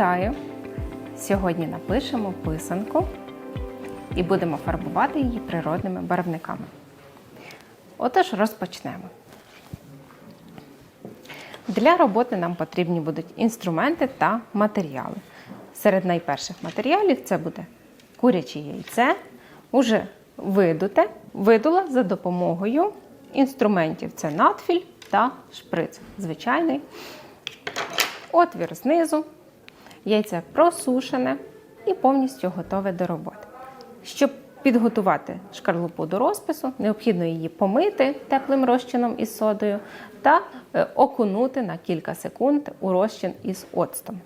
Вітаю! Сьогодні напишемо писанку і будемо фарбувати її природними барвниками. Отож, розпочнемо. Для роботи нам потрібні будуть інструменти та матеріали. Серед найперших матеріалів це буде куряче яйце, уже видуте, видула за допомогою інструментів. Це надфіль та шприц. Звичайний отвір знизу, яйце просушене і повністю готове до роботи. Щоб підготувати шкарлупу до розпису, необхідно її помити теплим розчином із содою та е, окунути на кілька секунд у розчин із оцтом.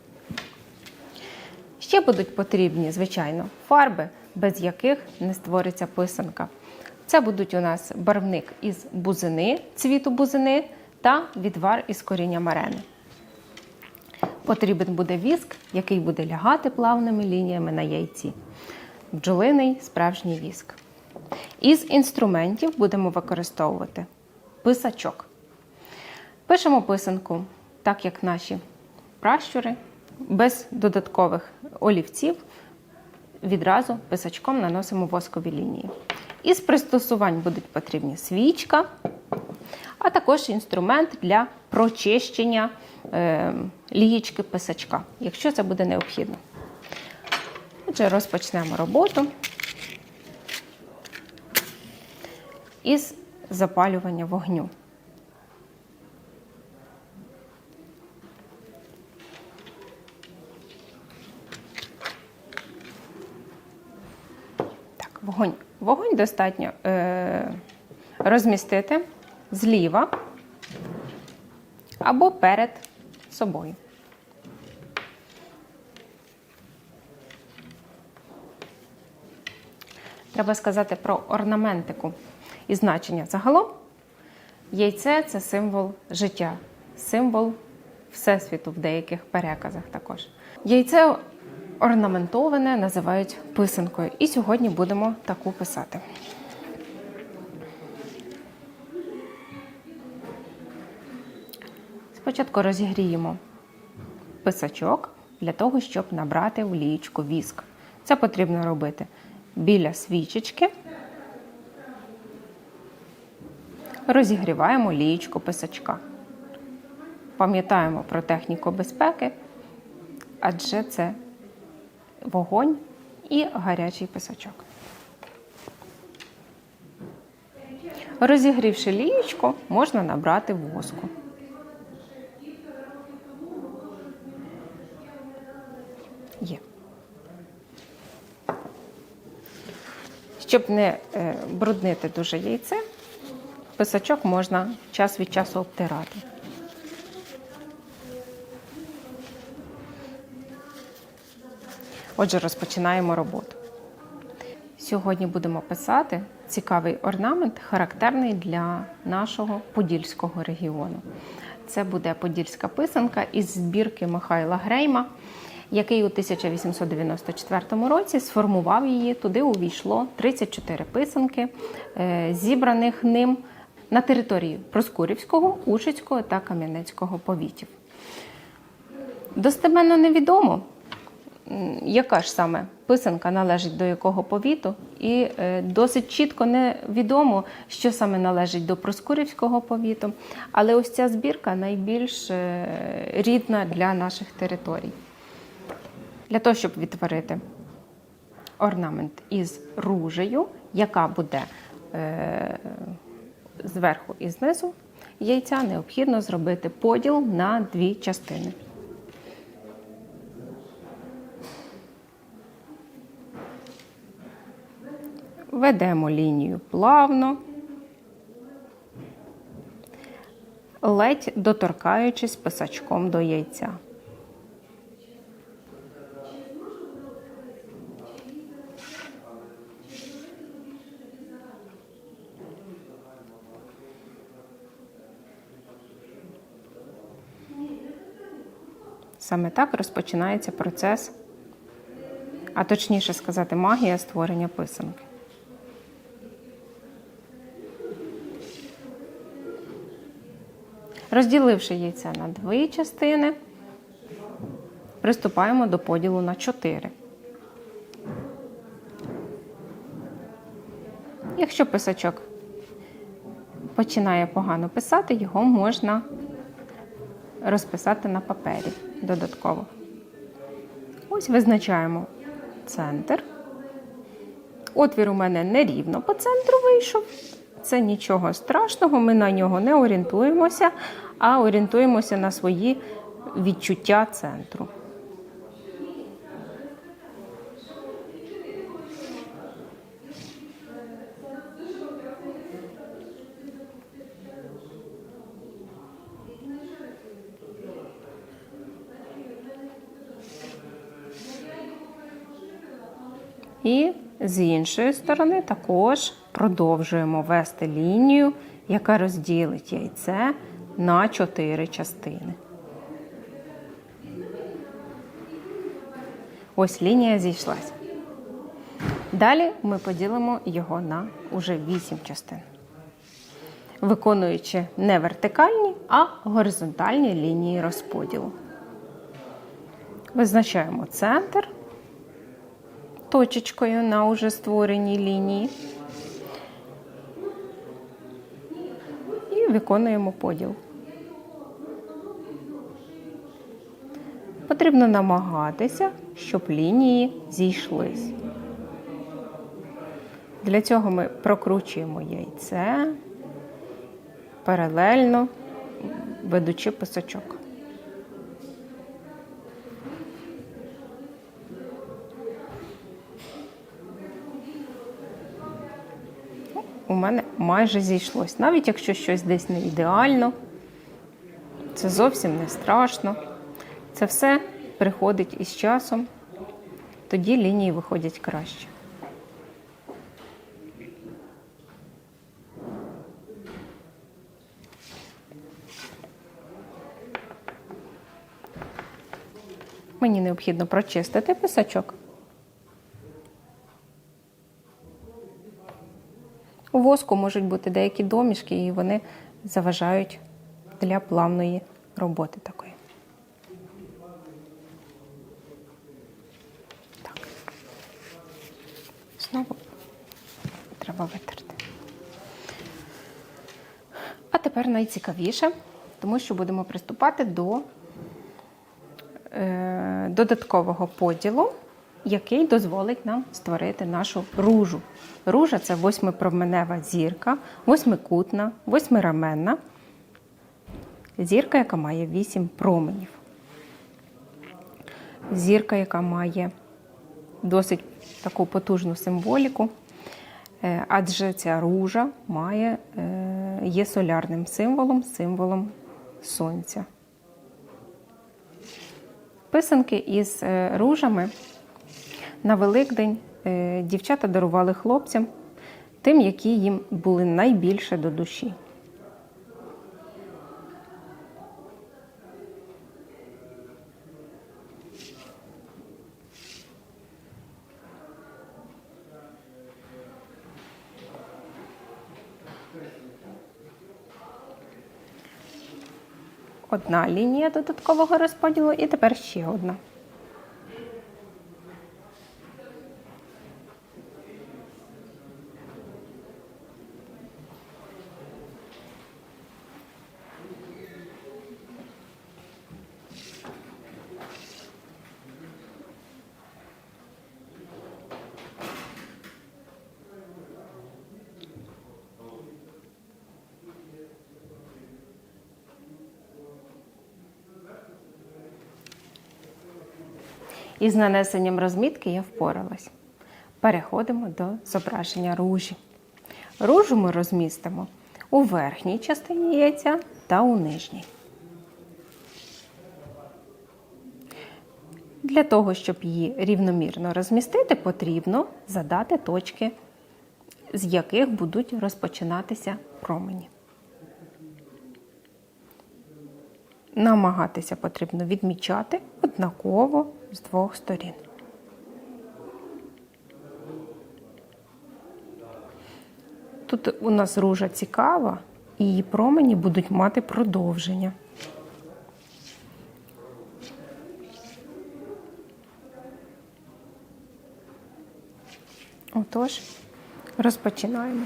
Ще будуть потрібні, звичайно, фарби, без яких не створиться писанка. Це будуть у нас барвник із бузини, цвіту бузини та відвар із коріння марени. Потрібен буде віск, який буде лягати плавними лініями на яйці. Бджолиний справжній віск. Із інструментів будемо використовувати писачок. Пишемо писанку, так як наші пращури, без додаткових олівців. Відразу писачком наносимо воскові лінії. Із пристосувань будуть потрібні свічка, а також інструмент для прочищення е, лієчки писачка, якщо це буде необхідно. Отже, розпочнемо роботу із запалювання вогню. Так, вогонь. Вогонь достатньо е, розмістити зліва або перед собою. Треба сказати про орнаментику і значення. Загалом яйце це символ життя, символ Всесвіту в деяких переказах також. Яйце орнаментоване називають писанкою. І сьогодні будемо таку писати. Спочатку розігріємо писачок для того, щоб набрати в лієчку віск. Це потрібно робити біля свічечки. Розігріваємо лієчку писачка. Пам'ятаємо про техніку безпеки, адже це вогонь і гарячий писачок. Розігрівши лієчку, можна набрати воску. Є. Щоб не е, бруднити дуже яйце, писачок можна час від часу обтирати. Отже, розпочинаємо роботу. Сьогодні будемо писати цікавий орнамент, характерний для нашого подільського регіону. Це буде подільська писанка із збірки Михайла Грейма, який у 1894 році сформував її. Туди увійшло 34 писанки, е, зібраних ним на території Проскурівського, Ушицького та Кам'янецького повітів. Достеменно невідомо, яка ж саме писанка належить до якого повіту, і е, досить чітко невідомо, що саме належить до Проскурівського повіту. Але ось ця збірка найбільш е, рідна для наших територій. Для того, щоб відтворити орнамент із ружею, яка буде е, зверху і знизу яйця, необхідно зробити поділ на дві частини. Ведемо лінію плавно, ледь доторкаючись писачком до яйця. Саме так розпочинається процес, а точніше сказати, магія створення писанки. Розділивши яйце на дві частини, приступаємо до поділу на 4. Якщо писачок починає погано писати, його можна розписати на папері додатково. Ось визначаємо центр. Отвір у мене нерівно по центру вийшов. Це нічого страшного, ми на нього не орієнтуємося, а орієнтуємося на свої відчуття центру. І з іншої сторони також продовжуємо вести лінію, яка розділить яйце на 4 частини. Ось лінія зійшлась. Далі ми поділимо його на уже 8 частин, виконуючи не вертикальні, а горизонтальні лінії розподілу. Визначаємо центр точечкою на уже створеній лінії. І виконуємо поділ. Потрібно намагатися, щоб лінії зійшлись. Для цього ми прокручуємо яйце паралельно ведучи писачок. Мене майже зійшлось. Навіть якщо щось десь не ідеально, це зовсім не страшно. Це все приходить із часом, тоді лінії виходять краще. Мені необхідно прочистити писачок. У воску можуть бути деякі домішки, і вони заважають для плавної роботи такої. Так. Знову треба витерти. А тепер найцікавіше, тому що будемо приступати до е, додаткового поділу який дозволить нам створити нашу ружу. Ружа це восьмипроменева зірка, восьмикутна, восьмираменна. Зірка, яка має вісім променів. Зірка, яка має досить таку потужну символіку, е, адже ця ружа має, е, є солярним символом, символом сонця. Писанки із е, ружами на Великдень е, дівчата дарували хлопцям тим, які їм були найбільше до душі. Одна лінія додаткового розподілу і тепер ще одна. Із нанесенням розмітки я впоралась. Переходимо до зображення ружі. Ружу ми розмістимо у верхній частині яйця та у нижній. Для того, щоб її рівномірно розмістити, потрібно задати точки, з яких будуть розпочинатися промені. намагатися потрібно відмічати однаково з двох сторін. Тут у нас ружа цікава, і її промені будуть мати продовження. Отож, розпочинаємо.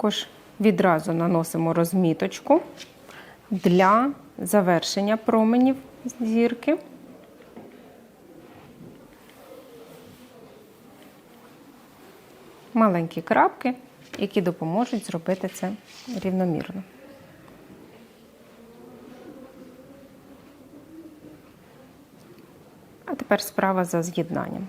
Також відразу наносимо розміточку для завершення променів зірки. Маленькі крапки, які допоможуть зробити це рівномірно. А тепер справа за з'єднанням.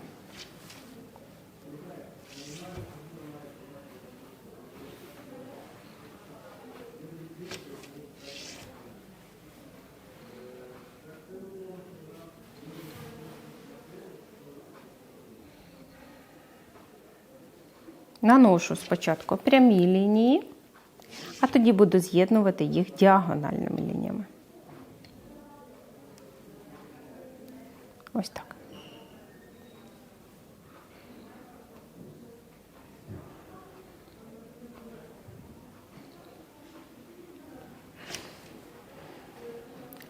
Наношу спочатку прямі лінії, а тоді буду з'єднувати їх діагональними лініями. Ось так.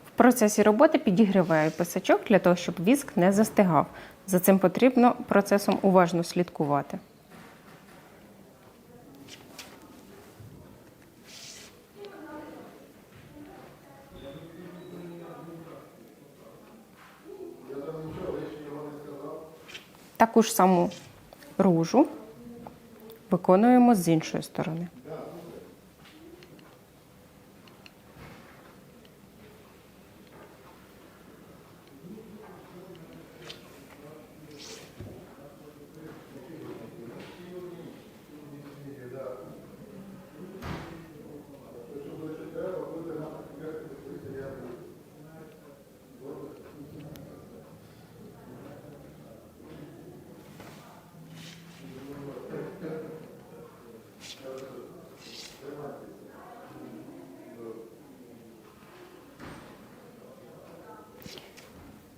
В процесі роботи підігріваю писачок для того, щоб віск не застигав. За цим потрібно процесом уважно слідкувати. Таку ж саму ружу виконуємо з іншої сторони.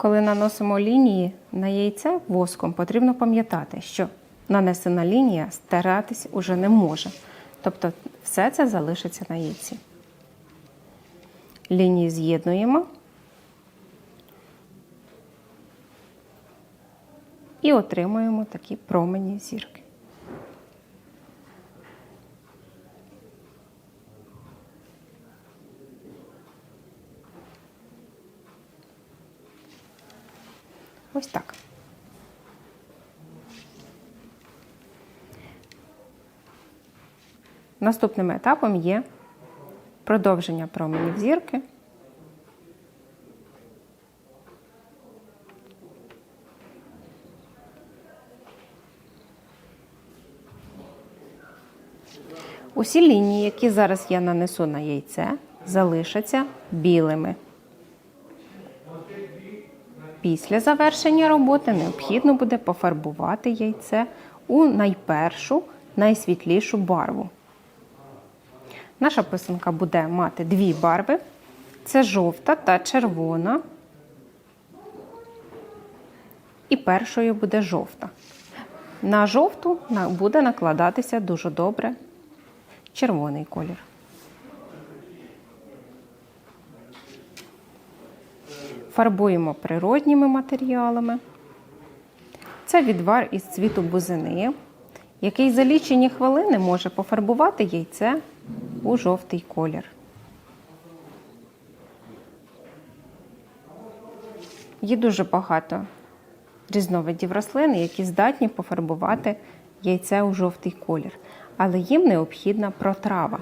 Коли наносимо лінії на яйце воском, потрібно пам'ятати, що нанесена лінія стиратись уже не може. Тобто все це залишиться на яйці. Лінії з'єднуємо і отримуємо такі промені зірки. Ось так. Наступним етапом є продовження променів зірки. Усі лінії, які зараз я нанесу на яйце, залишаться білими. Після завершення роботи необхідно буде пофарбувати яйце у найпершу, найсвітлішу барву. Наша писанка буде мати дві барви: це жовта та червона. І першою буде жовта. На жовту буде накладатися дуже добре червоний колір. Фарбуємо природніми матеріалами. Це відвар із цвіту бузини, який за лічені хвилини може пофарбувати яйце у жовтий колір. Є дуже багато різновидів рослин, які здатні пофарбувати яйце у жовтий колір, але їм необхідна протрава.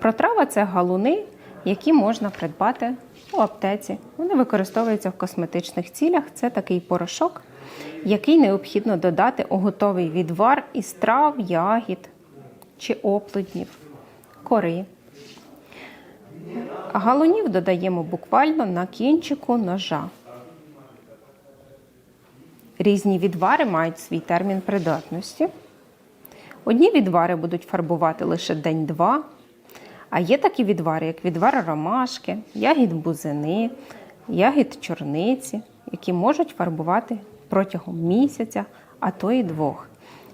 Протрава це галуни, які можна придбати у аптеці. Вони використовуються в косметичних цілях. Це такий порошок, який необхідно додати у готовий відвар із трав, ягід чи оплоднів, кори. Галунів додаємо буквально на кінчику ножа. Різні відвари мають свій термін придатності. Одні відвари будуть фарбувати лише день-два. А є такі відвари, як відвар ромашки, ягід бузини, ягід чорниці, які можуть фарбувати протягом місяця, а то і двох,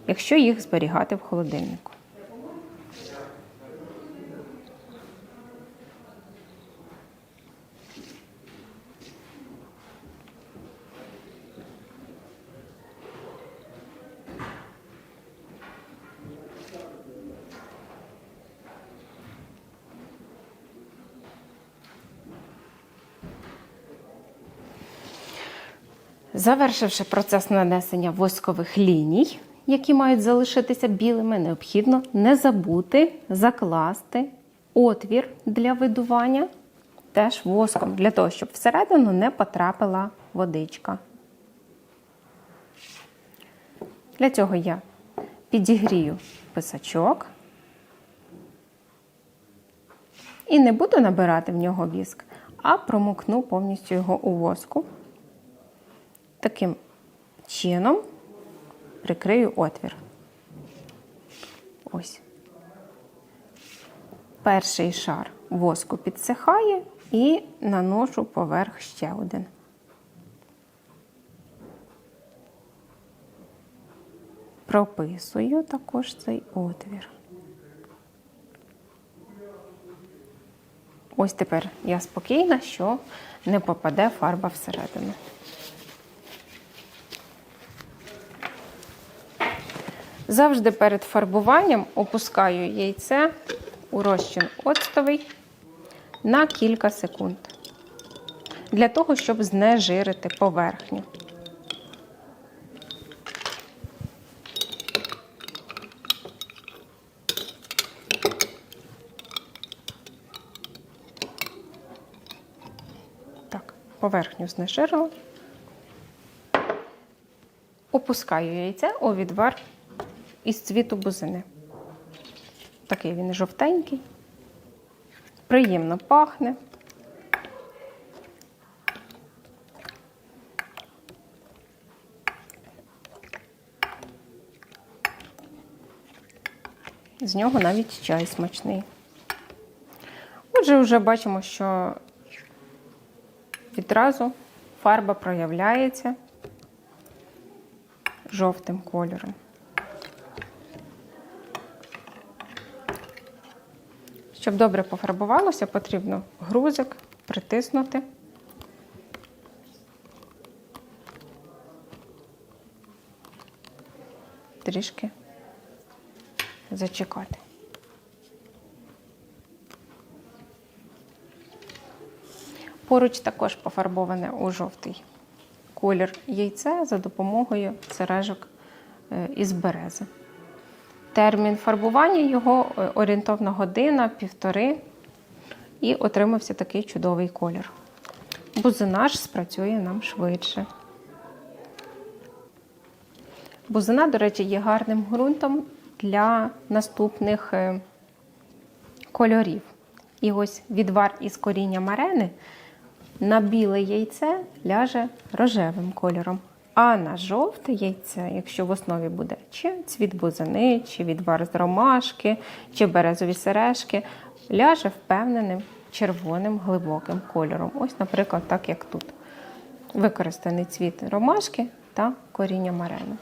якщо їх зберігати в холодильнику. Завершивши процес нанесення воскових ліній, які мають залишитися білими, необхідно не забути закласти отвір для видування теж воском, для того, щоб всередину не потрапила водичка. Для цього я підігрію писачок і не буду набирати в нього віск, а промокну повністю його у воску. Таким чином прикрию отвір. Ось. Перший шар воску підсихає і наношу поверх ще один. Прописую також цей отвір. Ось тепер я спокійна, що не попаде фарба всередину. Завжди перед фарбуванням опускаю яйце у розчин оцтовий на кілька секунд. Для того, щоб знежирити поверхню. Так, поверхню знежирила. Опускаю яйце у відвар із цвіту бузини. Такий він жовтенький, приємно пахне. З нього навіть чай смачний. Отже, вже бачимо, що відразу фарба проявляється жовтим кольором. Щоб добре пофарбувалося, потрібно грузик притиснути. Трішки зачекати. Поруч також пофарбоване у жовтий колір яйце за допомогою сережок е, із берези. Термін фарбування його е, орієнтовна година, півтори, і отримався такий чудовий колір. Бузина ж спрацює нам швидше. Бузина, до речі, є гарним ґрунтом для наступних е, кольорів. І ось відвар із коріння марени на біле яйце ляже рожевим кольором. А на жовте яйце, якщо в основі буде чи цвіт бузини, чи відвар з ромашки, чи березові сережки, ляже впевненим червоним глибоким кольором. Ось, наприклад, так як тут. Використаний цвіт ромашки та коріння марени.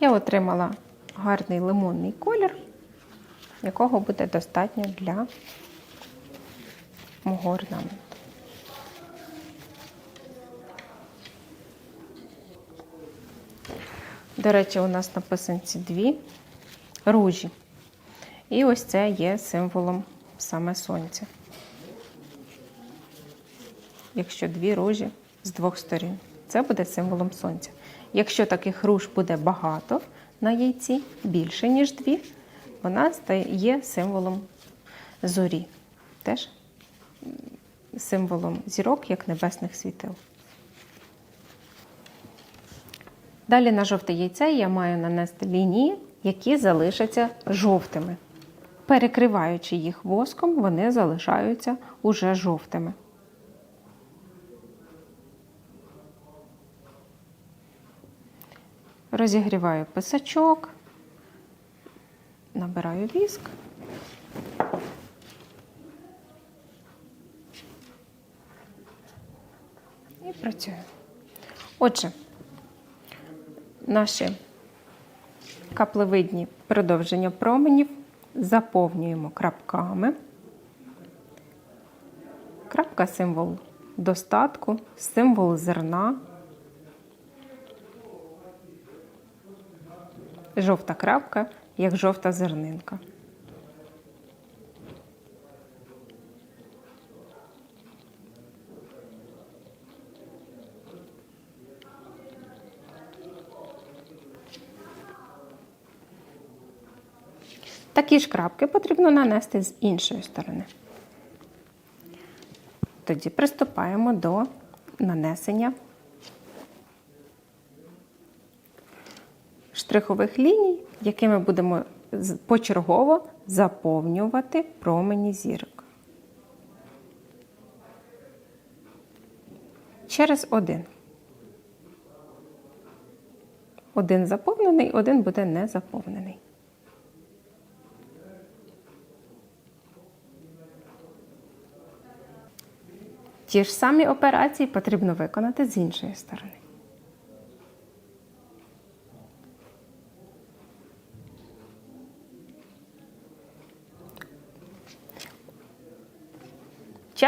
Я отримала гарний лимонний колір, якого буде достатньо для мого орнаменту. До речі, у нас на писанці дві ружі. І ось це є символом саме сонця. Якщо дві ружі з двох сторін, це буде символом сонця. Якщо таких руж буде багато на яйці, більше, ніж дві, вона стає символом зорі. Теж символом зірок, як небесних світил. Далі на жовте яйце я маю нанести лінії, які залишаться жовтими. Перекриваючи їх воском, вони залишаються уже жовтими. Розігріваю писачок, набираю віск. І працюю. Отже, наші каплевидні продовження променів заповнюємо крапками. Крапка символ достатку, символ зерна. Жовта крапка, як жовта зернинка. Такі ж крапки потрібно нанести з іншої сторони. Тоді приступаємо до нанесення штрихових ліній, якими будемо почергово заповнювати промені зірок. Через один. Один заповнений, один буде не заповнений. Ті ж самі операції потрібно виконати з іншої сторони.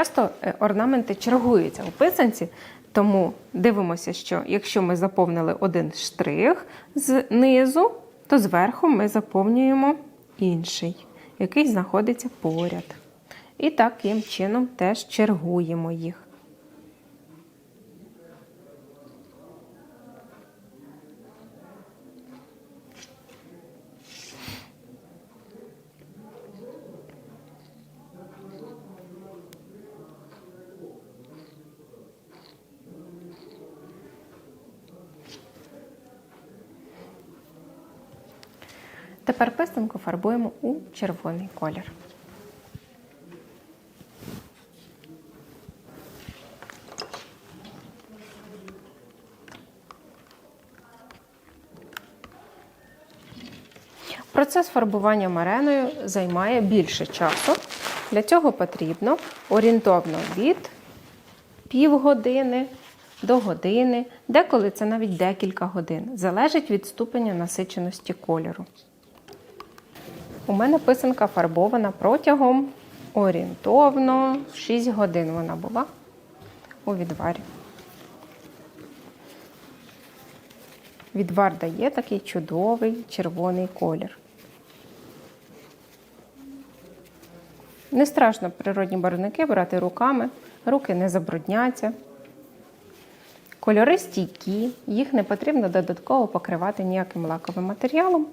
Часто е, орнаменти чергуються у писанці, тому дивимося, що якщо ми заповнили один штрих знизу, то зверху ми заповнюємо інший, який знаходиться поряд. І таким чином теж чергуємо їх. Тепер писанку фарбуємо у червоний колір. Процес фарбування мареною займає більше часу. Для цього потрібно орієнтовно від півгодини до години, деколи це навіть декілька годин. Залежить від ступеня насиченості кольору. У мене писанка фарбована протягом орієнтовно 6 годин вона була у відварі. Відвар дає такий чудовий червоний колір. Не страшно природні барвники брати руками, руки не забрудняться. Кольори стійкі, їх не потрібно додатково покривати ніяким лаковим матеріалом.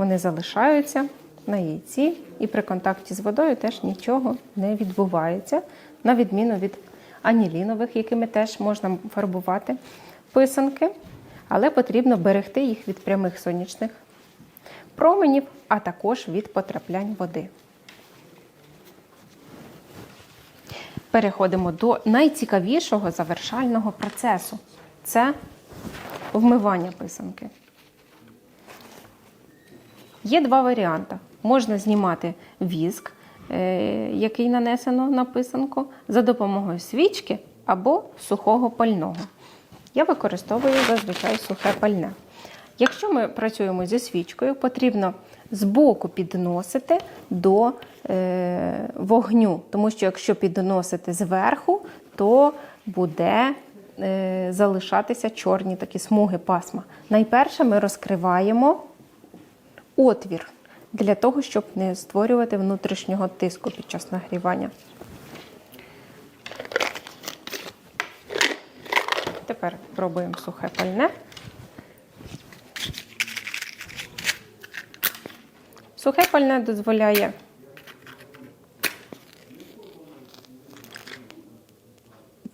Вони залишаються на яйці і при контакті з водою теж нічого не відбувається, на відміну від анілінових, якими теж можна фарбувати писанки, але потрібно берегти їх від прямих сонячних променів, а також від потраплянь води. Переходимо до найцікавішого завершального процесу це вмивання писанки. Є два варіанти. Можна знімати віск, е, який нанесено на писанку, за допомогою свічки або сухого пального. Я використовую зазвичай сухе пальне. Якщо ми працюємо зі свічкою, потрібно збоку підносити до е, вогню, тому що якщо підносити зверху, то буде е, залишатися чорні такі смуги пасма. Найперше ми розкриваємо отвір для того, щоб не створювати внутрішнього тиску під час нагрівання. Тепер пробуємо сухе пальне. Сухе пальне дозволяє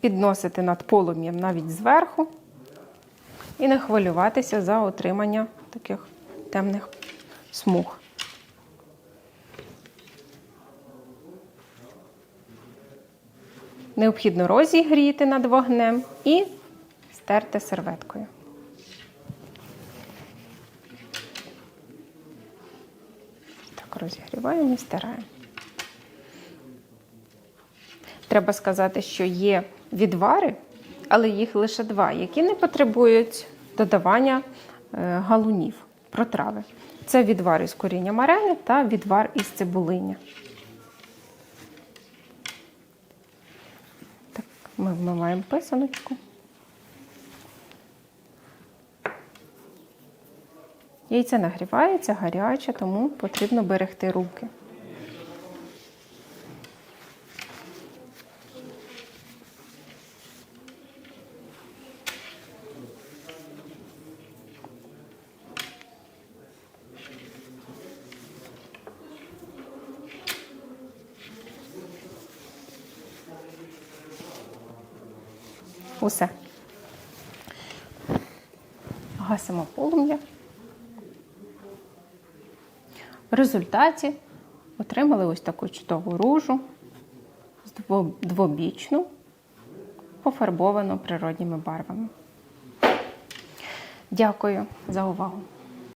підносити над полум'ям навіть зверху і не хвилюватися за отримання таких темних смуг. Необхідно розігріти над вогнем і стерти серветкою. Так, розігріваємо і стираємо. Треба сказати, що є відвари, але їх лише два, які не потребують додавання е, галунів, протрави. Це відвар із коріння марени та відвар із цибулиня. Так, ми вмиваємо писаночку. Яйце нагрівається, гаряче, тому потрібно берегти руки. Усе. Гасимо полум'я. В результаті отримали ось таку чудову ружу, двобічну, пофарбовану природніми барвами. Дякую за увагу!